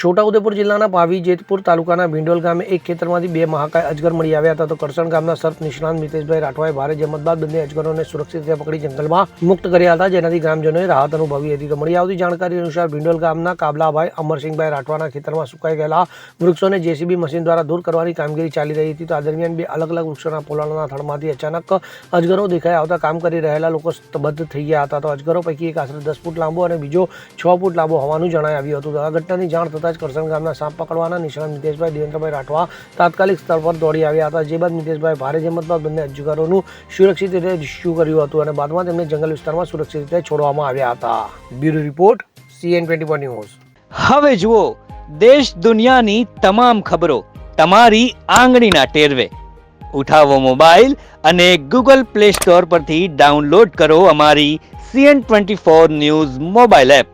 છોટાઉદેપુર જિલ્લાના પાવી જેતપુર તાલુકાના ભીંડોલ ગામે એક ખેતરમાંથી બે મહાકાય અજગર મળી આવ્યા હતા તો કરસણ ગામના સર્પ નિષ્ણાંત મિતેશભાઈ રાઠવાએ ભારે જહેમત બાદ બંને અજગરોને સુરક્ષિત રીતે પકડી જંગલમાં મુક્ત કર્યા હતા. જેનાથી ગ્રામજનોએ રાહત અનુભવી હતી. તો મળી આવતી જાણકારી અનુસાર ભીંડોલ ગામના કાબલાભાઈ અમરસિંહભાઈ રાઠવાના ખેતરમાં સુકાઈ ગયેલા વૃક્ષોને જેસીબી મશીન દ્વારા દૂર કરવાની કામગીરી ચાલી રહી હતી. તો આ દરમિયાન બે અલગ અલગ વૃક્ષોના પોલાળના થડમાંથી અચાનક અજગરો દેખાઈ આવતા કામ કરી રહેલા લોકો સ્તબદ્ધ થઈ ગયા હતા. તો અજગરો પૈકી એક આશરે દસ ફૂટ લાંબો અને બીજો છ ફૂટ લાંબો હોવાનું જણાઈ આવ્યું હતું. આ ઘટનાની જાણ થતાં જ કરસન ગામના સાપ પકડવાના નિષ્ણાત મિતેશભાઈ દેવેન્દ્રભાઈ રાઠવા તાત્કાલિક સ્થળ પર દોડી આવ્યા હતા. જે બાદ મિતેશભાઈ ભારે જહેમત બંને અજગરોનું સુરક્ષિત રીતે રિસ્ક્યુ કર્યું હતું અને બાદમાં તેમને જંગલ વિસ્તારમાં સુરક્ષિત રીતે છોડવામાં આવ્યા હતા. Bureau report CN twenty news. હવે જુઓ, દેશ દુનિયાની તમામ ખબરો તમારી આંગળીના ટેરવે. ઉઠાવો મોબાઈલ અને ગૂગલ પ્લે સ્ટોર પરથી ડાઉનલોડ કરો અમારી CN twenty four news mobile app.